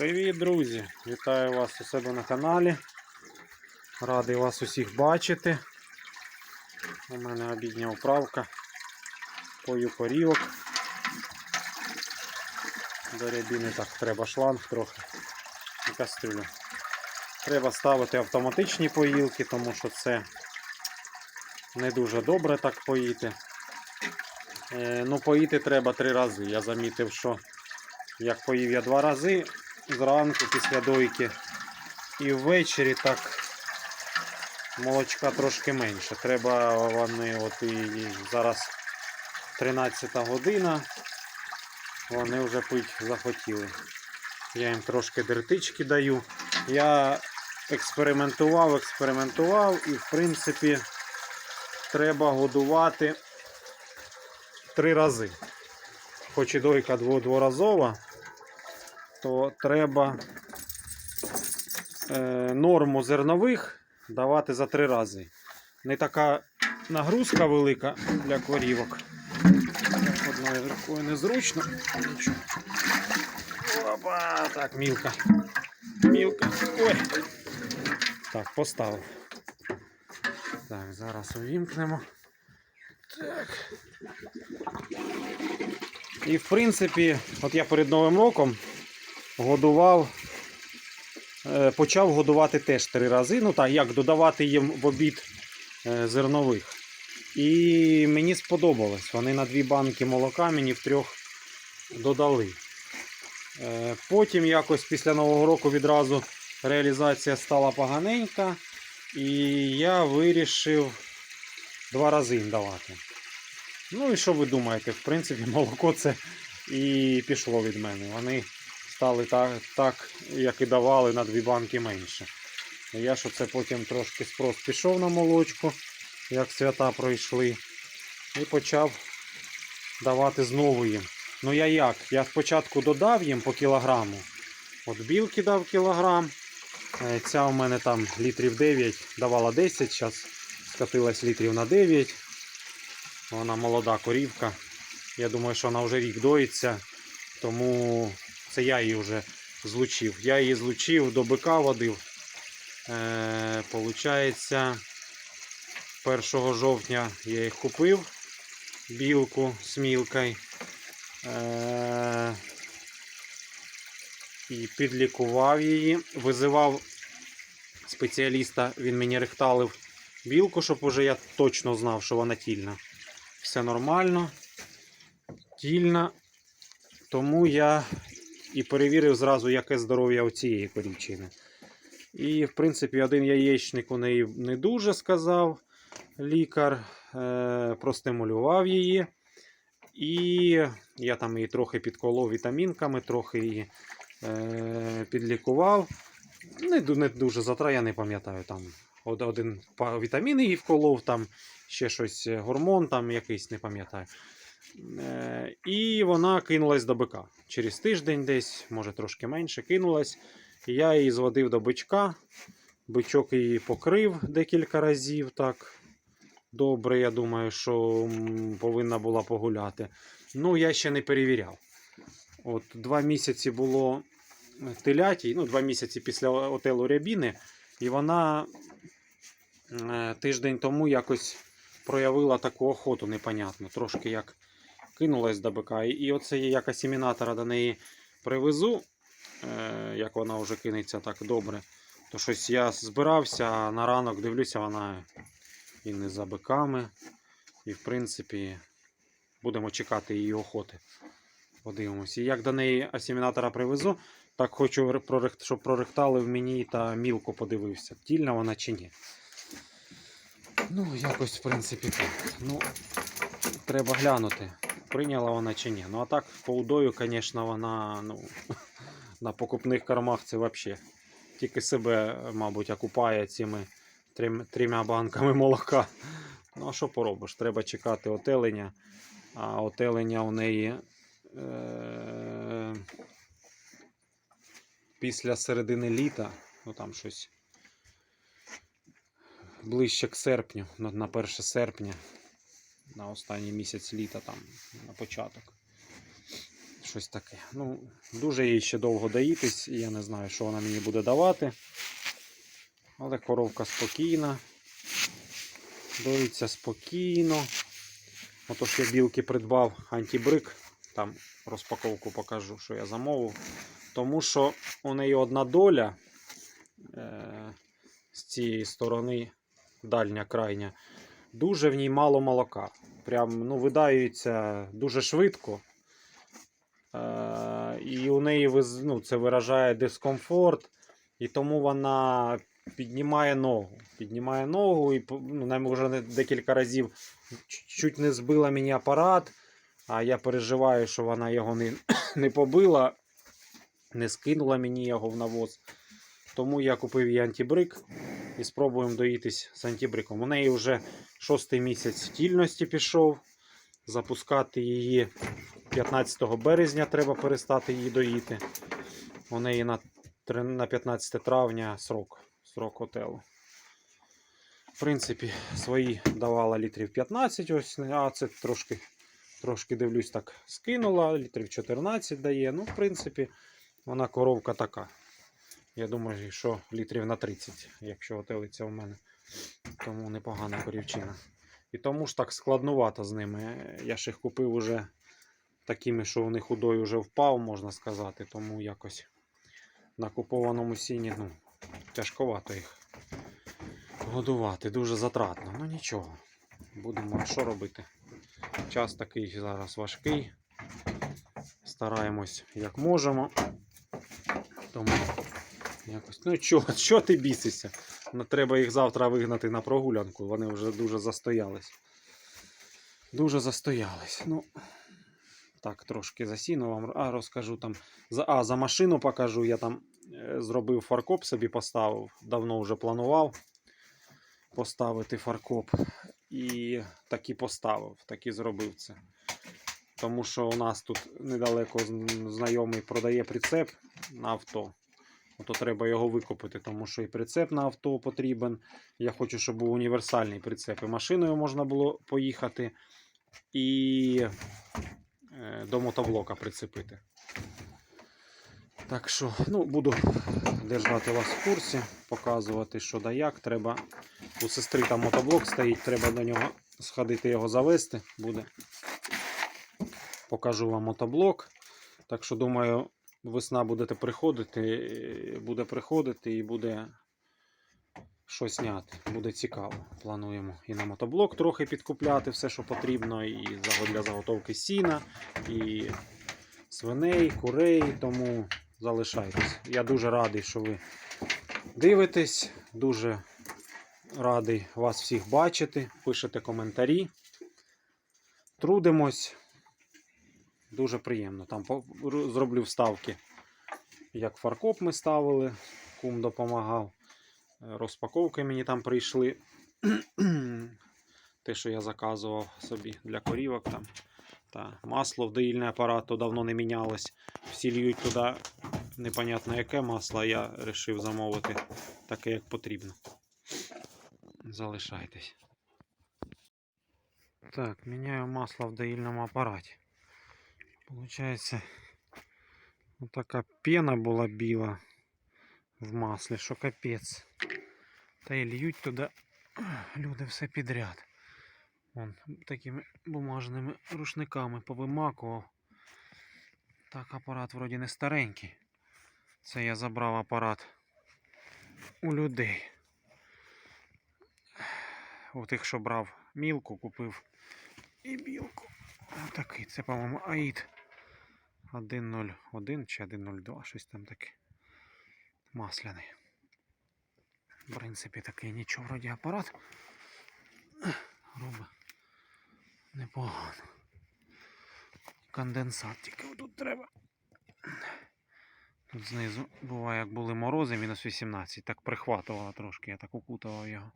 Привіт, друзі! Вітаю вас у себе на каналі. Радий вас усіх бачити. У мене обідня управка. Пою корівок. До рябіни так треба шланг трохи і кастрюлю. Треба ставити автоматичні поїлки, тому що це не дуже добре так поїти. Е, ну, поїти треба три рази. Я замітив, що як поїв я два рази зранку після дойки і ввечері так молочка трошки менше. Треба вони от і зараз 13 година. Вони вже пить захотіли. Я їм трошки дертички даю. Я експериментував, експериментував і в принципі треба годувати три рази. Хоч і дойка дво- дворазова, то треба е, норму зернових давати за три рази. Не така нагрузка велика для корівок. Одною рукою незручно. Опа, так, мілка. Мілка. Ой. Так, поставив. Так, зараз увімкнемо. Так. І в принципі, от я перед Новим роком годував, е, почав годувати теж три рази. Ну так, як додавати їм в обід е, зернових. І мені сподобалось. Вони на дві банки молока мені в трьох додали. Е, Потім якось після Нового року відразу реалізація стала поганенька. І я вирішив два рази їм давати. Ну і що ви думаєте? В принципі, молоко це і пішло від мене. Вони стали так, так як і давали на дві банки менше. Я що це потім трошки спрос пішов на молочку, як свята пройшли, і почав давати знову їм. Ну я як? Я спочатку додав їм по кілограму. От білки дав кілограм. Е, Ця у мене там літрів 9 давала 10, зараз скатилась літрів на 9. Вона молода корівка. Я думаю, що вона вже рік доїться, тому це я її вже злучив. Я її злучив, до бика водив. Е, Получається, 1 жовтня я їх купив білку з мілкою. Е, і підлікував її. Визивав спеціаліста, він мені рихталив білку, щоб уже я точно знав, що вона тільна. Все нормально, тільна. Тому я і перевірив зразу, яке здоров'я у цієї корівчини. І, в принципі, один яєчник у неї не дуже сказав лікар, е, простимулював її. І я там її трохи підколов вітамінками, трохи її е, підлікував. Не, не дуже затра, я не пам'ятаю. Там один вітамін її вколов, там ще щось, е, гормон там якийсь, не пам'ятаю. Е, і вона кинулась до бика. Через тиждень десь, може трошки менше, кинулась. Я її зводив до бичка. Бичок її покрив декілька разів. так. Добре, я думаю, що повинна була погуляти. Ну, я ще не перевіряв. От Два місяці було телятій, ну, два місяці після отелу рябіни, і вона е, тиждень тому якось проявила таку охоту непонятну. Трошки як кинулась до бика. І, оце я як асімінатора до неї привезу, е, як вона вже кинеться так добре. То щось я збирався, а на ранок дивлюся, вона і не за биками. І, в принципі, будемо чекати її охоти. Подивимось. І як до неї асімінатора привезу, так хочу, щоб прорихтали в мені та мілку подивився, тільна вона чи ні. Ну, якось, в принципі, так. Ну, треба глянути, прийняла вона чи ні. Ну, а так, по удою, звісно, вона ну, на покупних кормах це взагалі. Тільки себе, мабуть, окупає цими трьома банками молока. Ну, а що поробиш? Треба чекати отелення. А отелення у неї е- після середини літа, ну там щось ближче к серпню, на 1 серпня, на останній місяць літа, там, на початок. Щось таке. Ну, дуже їй ще довго доїтись, і я не знаю, що вона мені буде давати. Але коровка спокійна. Доїться спокійно. Отож я білки придбав антибрик. Там розпаковку покажу, що я замовив. Тому що у неї одна доля е- з цієї сторони, дальня крайня, дуже в ній мало молока. Прям ну, видаюється дуже швидко. Е- і у неї ну, це виражає дискомфорт, і тому вона піднімає ногу. Піднімає ногу і ну, нам вже декілька разів чуть не збила мені апарат, а я переживаю, що вона його не, не побила, не скинула мені його в навоз. Тому я купив їй антибрик і спробуємо доїтись з антибриком. У неї вже шостий місяць тільності пішов. Запускати її 15 березня треба перестати її доїти. У неї на, на 15 травня срок, срок отелу. В принципі, свої давала літрів 15, ось, а це трошки, трошки дивлюсь, так скинула, літрів 14 дає. Ну, в принципі, вона коровка така. Я думаю, що літрів на 30, якщо отелиться у мене. Тому непогана корівчина. І тому ж так складнувато з ними. Я ж їх купив уже такими, що у них удой вже впав, можна сказати. Тому якось на купованому сіні ну, тяжковато їх годувати. Дуже затратно. Ну нічого. Будемо що робити. Час такий зараз важкий. Стараємось як можемо. Тому якось. Ну чого, що ти бісишся? Ну, треба їх завтра вигнати на прогулянку. Вони вже дуже застоялись. Дуже застоялись. Ну, так, трошки засіну вам. А, розкажу там. За, а, за машину покажу. Я там е, зробив фаркоп собі поставив. Давно вже планував поставити фаркоп. І так і поставив, так і зробив це. Тому що у нас тут недалеко знайомий продає прицеп на авто. Ото треба його викупити, тому що і прицеп на авто потрібен. Я хочу, щоб був універсальний прицеп. І машиною можна було поїхати, і е, до мотоблока прицепити. Так що, ну, буду держати вас в курсі, показувати, що да як. Треба. У сестри там мотоблок стоїть, треба до нього сходити його завести. Буде. Покажу вам мотоблок. Так що, думаю, весна будете приходити, буде приходити і буде щось зняти. Буде цікаво. Плануємо і на мотоблок трохи підкупляти все, що потрібно, і для заготовки сіна, і свиней, курей. Тому залишайтесь. Я дуже радий, що ви дивитесь. Дуже радий вас всіх бачити. Пишете коментарі. Трудимось. Дуже приємно. Там зроблю вставки, як фаркоп ми ставили, кум допомагав. Розпаковки мені там прийшли. Те, що я заказував собі для корівок. Там. Та масло в доїльний апарат то давно не мінялось. Всі льють туди непонятно яке масло, я вирішив замовити таке, як потрібно. Залишайтесь. Так, міняю масло в доїльному апараті. Получається, така пена була біла в маслі, що капець. Та й льють туди люди все підряд. Вон такими бумажними рушниками повимакував. Так, апарат вроді не старенький. Це я забрав апарат у людей. У тих, що брав мілку, купив і білку. Отакий. Це, по-моєму, АІД 1.01 чи 1.02, щось там таке. Масляний. В принципі, такий нічого вроді апарат. Робить непогано. Конденсат тільки тут треба. Тут знизу буває, як були морози, мінус 18, так прихватувало трошки, я так укутував його.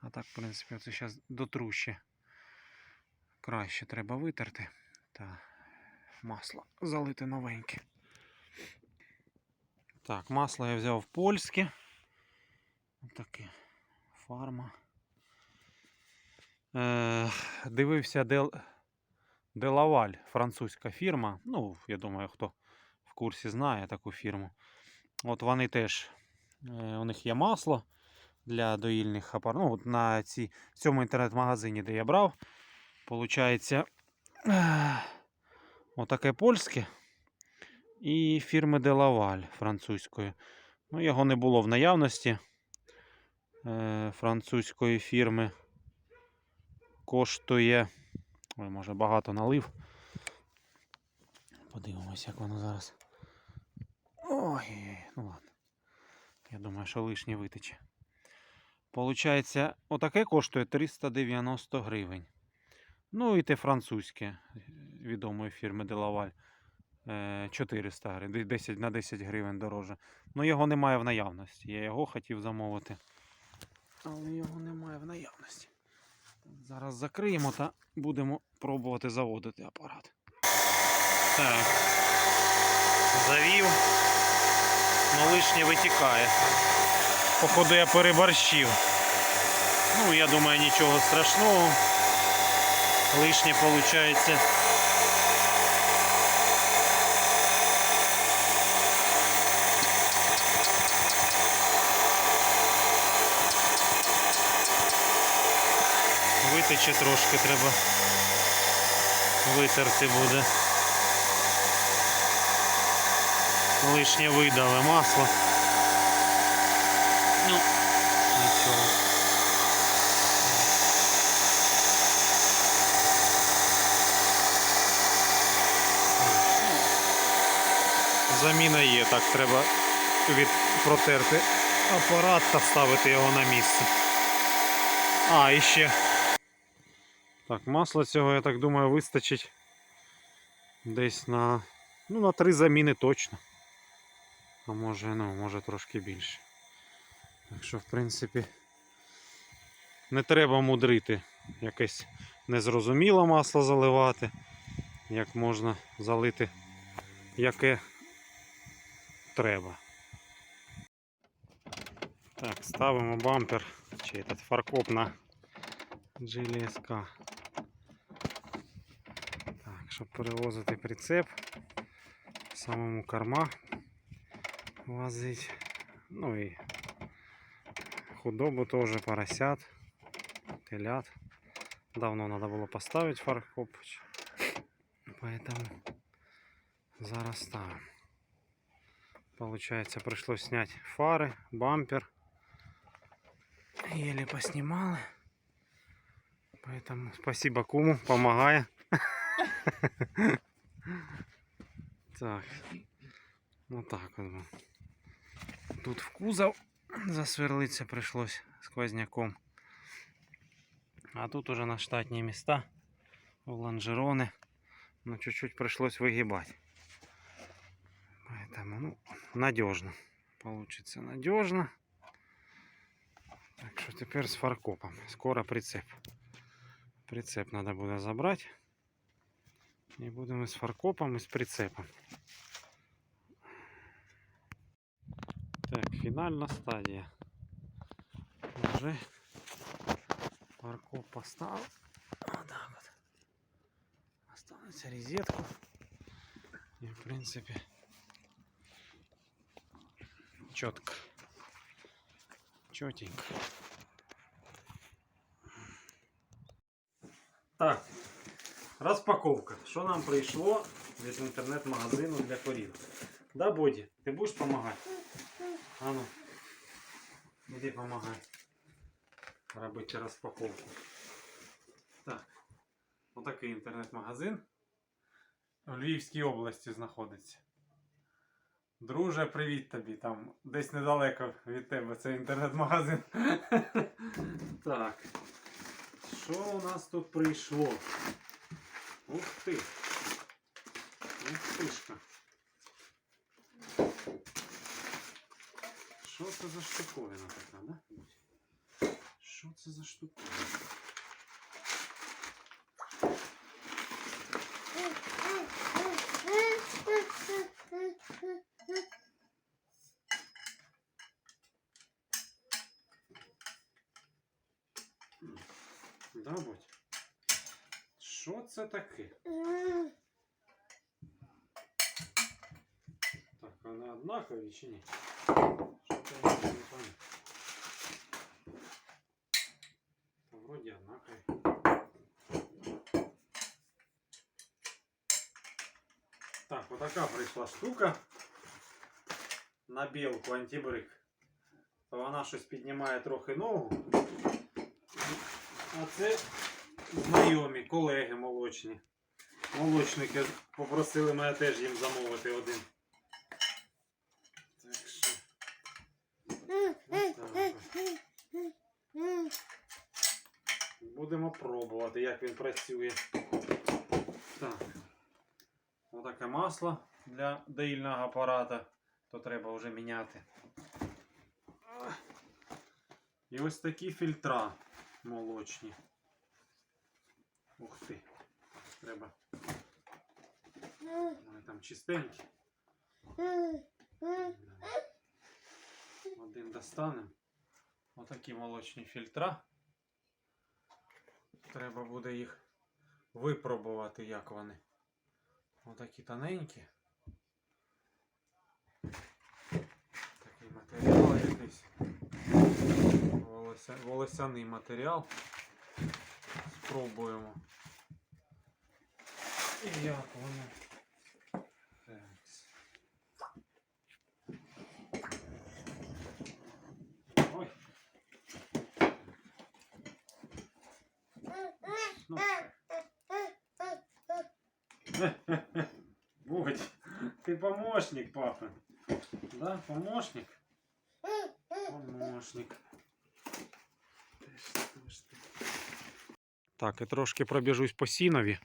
А так, в принципі, це зараз дотруще. Краще треба витерти та масло залити новеньке. Так, масло я взяв польське. Таке фарма. Е, дивився, де, Делаваль, французька фірма. Ну, я думаю, хто в курсі знає таку фірму. От вони теж, е, у них є масло для доїльних апаратів. Ну, от на ці, цьому інтернет-магазині, де я брав, получається отаке польське і фірми Делаваль французької. Ну, його не було в наявності е, французької фірми. Коштує. Ой, може багато налив. Подивимось, як воно зараз. Ой, ну ладно. Я думаю, що лишнє витече. Получається, отаке коштує 390 гривень. Ну і те французьке відомої фірми Делаваль. 400 гривень, 10 на 10 гривень дороже. Ну його немає в наявності. Я його хотів замовити. Але його немає в наявності. Зараз закриємо та будемо пробувати заводити апарат. Так. Завів. Ну лишнє витікає. Походу я переборщив. Ну, я думаю, нічого страшного. Лишнє виходить. Витече трошки треба. Витерти буде. Лишнє видали масло. Ну, нічого. Заміна є, так треба від протерти апарат та вставити його на місце. А, і ще. Так, масла цього, я так думаю, вистачить десь на. Ну, на три заміни точно. А може, ну, може трошки більше. Так що, в принципі, не треба мудрити. Якесь незрозуміле масло заливати. Як можна залити, яке треба. Так, ставимо бампер чи этот фаркоп на GLSK. Щоб перевозити прицеп, самому корма возить. Ну і худобу тоже поросят, телят. Давно надо было поставить фаркоп, поэтому зараз ставим. Получается, пришлось снять фары, бампер. Еле поснимали. Поэтому спасибо куму, помогая. Так. Ну так вот. Тут в кузов засверлиться пришлось сквозняком. А тут уже на штатные места, в лонжероны. Но чуть-чуть пришлось выгибать. Поэтому, ну, надежно. Получится надежно. Так что теперь с фаркопом. Скоро прицеп. Прицеп надо будет забрать. И будем будемо с фаркопом и с прицепом. Так, финальная стадия. Уже фаркоп поставив. Отак от. Останеться розетку. І в принципе четко, четенько. Розпаковка. Що нам прийшло від інтернет-магазину для корів? Да, Боді, ти будеш допомагати? Ану, іди допомагай. Робити розпаковку. Так, отакий інтернет-магазин в Львівській області знаходиться. Друже, привіт тобі. Там десь недалеко від тебе цей інтернет-магазин. так. Що у нас тут прийшло? Ух ти. Ух тишка. Що це за штуковина така, да? Що це за штуковина? Да, будь? Що це таке? Так, вони однакові чи ні? Та вроді однакові. Так, отака прийшла штука на білку антибрик. То вона щось піднімає трохи ногу. А це знайомі, колеги молочні. Молочники попросили мене теж їм замовити один. Так що. Будемо пробувати, як він працює. Так. Отаке масло для доїльного апарата, то треба вже міняти. І ось такі фільтра молочні. Ух ти. Треба. Вони там чистенькі. Один достанемо. Отакі молочні фільтра. Треба буде їх випробувати, як вони. Отакі тоненькі. Такий матеріал якийсь. Волосяний матеріал. Спробуємо. І як воно. Ну, Будь, ты помощник папы. Да, помощник? Помощник. Так, і трошки пробіжусь по сінові.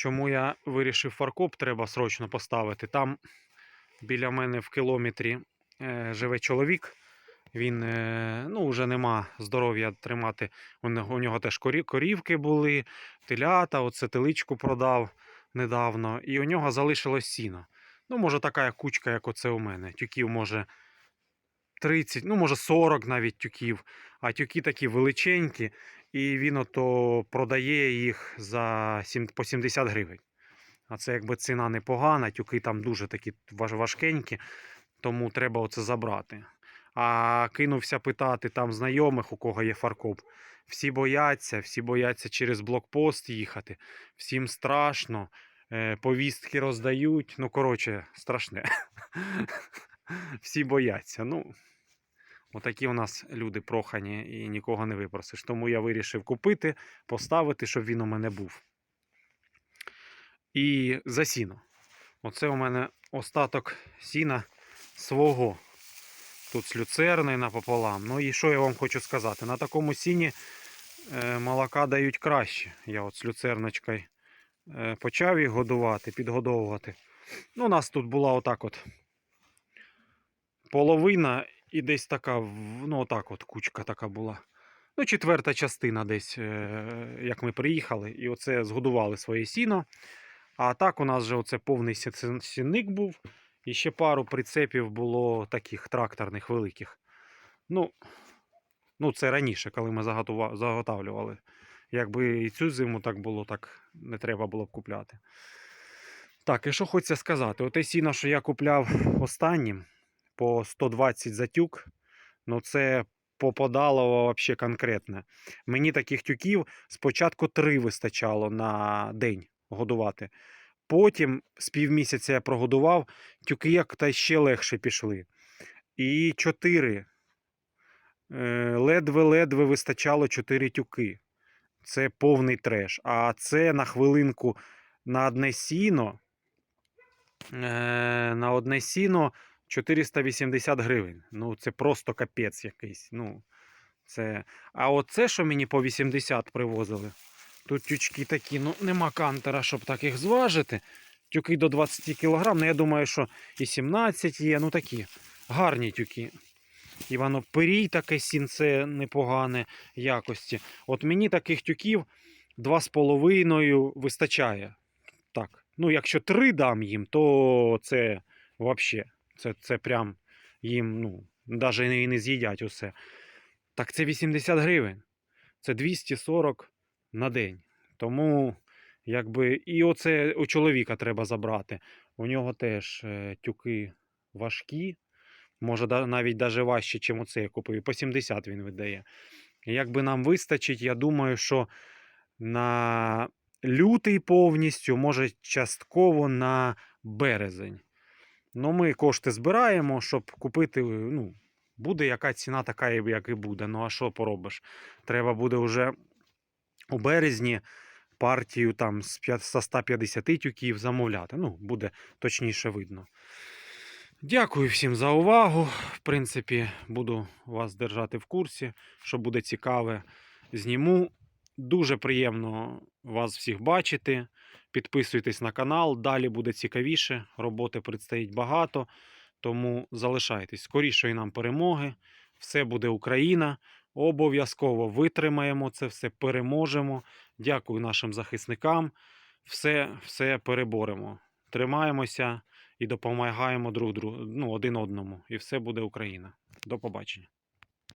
Чому я вирішив фаркоп треба срочно поставити. Там біля мене в кілометрі е, живе чоловік. Він е, ну, вже нема здоров'я тримати. У нього, у нього теж корі- корівки були, телята, оце теличку продав недавно, і у нього залишилось сіно. Ну, може, така кучка, як оце у мене. Тюків може 30, ну, може 40 навіть тюків, а тюки такі величенькі, і він ото продає їх за сім- по 70 гривень. А це якби ціна непогана, тюки там дуже такі важкенькі, тому треба оце забрати. А кинувся питати там знайомих, у кого є фаркоп. Всі бояться, всі бояться через блокпост їхати. Всім страшно. е, Повістки роздають. Ну, коротше, страшне. Всі бояться. Ну, отакі у нас люди прохані і нікого не випросиш. Тому я вирішив купити, поставити, щоб він у мене був. І за сіно. Оце у мене остаток сіна свого. Тут з люцерни напополам. Ну і що я вам хочу сказати? На такому сіні е, молока дають краще. Я от з люцерночкою е, почав їх годувати, підгодовувати. Ну, у нас тут була отак от половина і десь така, ну отак от кучка така була. Ну, четверта частина десь, е, як ми приїхали, і оце згодували своє сіно. А так у нас же оце повний сі- сі- сінник був. І ще пару прицепів було таких тракторних великих. Ну, ну це раніше, коли ми заготавлювали. Якби і цю зиму так було, так не треба було б купляти. Так, і що хочеться сказати? Оте сіно, що я купляв останнім по 120 за тюк, ну це попадало взагалі конкретне. Мені таких тюків спочатку три вистачало на день годувати. Потім з півмісяця я прогодував, тюки як та ще легше пішли. І чотири. Е, Ледве-ледве вистачало чотири тюки. Це повний треш. А це на хвилинку на одне сіно. е, На одне сіно 480 гривень. Ну, це просто капець якийсь. Ну, це... А оце, що мені по 80 привозили, Тут тючки такі, ну нема кантера, щоб так їх зважити. Тюки до 20 кг, ну я думаю, що і 17 є, ну такі гарні тюки. І воно пирій таке сінце непогане якості. От мені таких тюків 2,5 вистачає. Так. Ну, якщо 3 дам їм, то це взагалі. Це, це прям їм, ну, навіть і не з'їдять усе. Так це 80 гривень. Це 240 на день. Тому Якби, і оце у чоловіка треба забрати. У нього теж е, тюки важкі, може навіть даже важче, ніж оце я купив. По 70 він видає. Якби нам вистачить, я думаю, що на лютий повністю, може частково на березень. Ну, ми кошти збираємо, щоб купити. Ну, буде яка ціна, така, як і буде. Ну, а що поробиш? Треба буде вже у березні партію там з 150 тюків замовляти. Ну, буде точніше видно. Дякую всім за увагу. В принципі, буду вас держати в курсі, що буде цікаве. Зніму. Дуже приємно вас всіх бачити. Підписуйтесь на канал, далі буде цікавіше. Роботи предстоїть багато. Тому залишайтесь скорішої нам перемоги. Все буде Україна. Обов'язково витримаємо це все, переможемо. Дякую нашим захисникам. Все, все переборемо. Тримаємося і допомагаємо друг другу, ну, один одному. І все буде Україна. До побачення.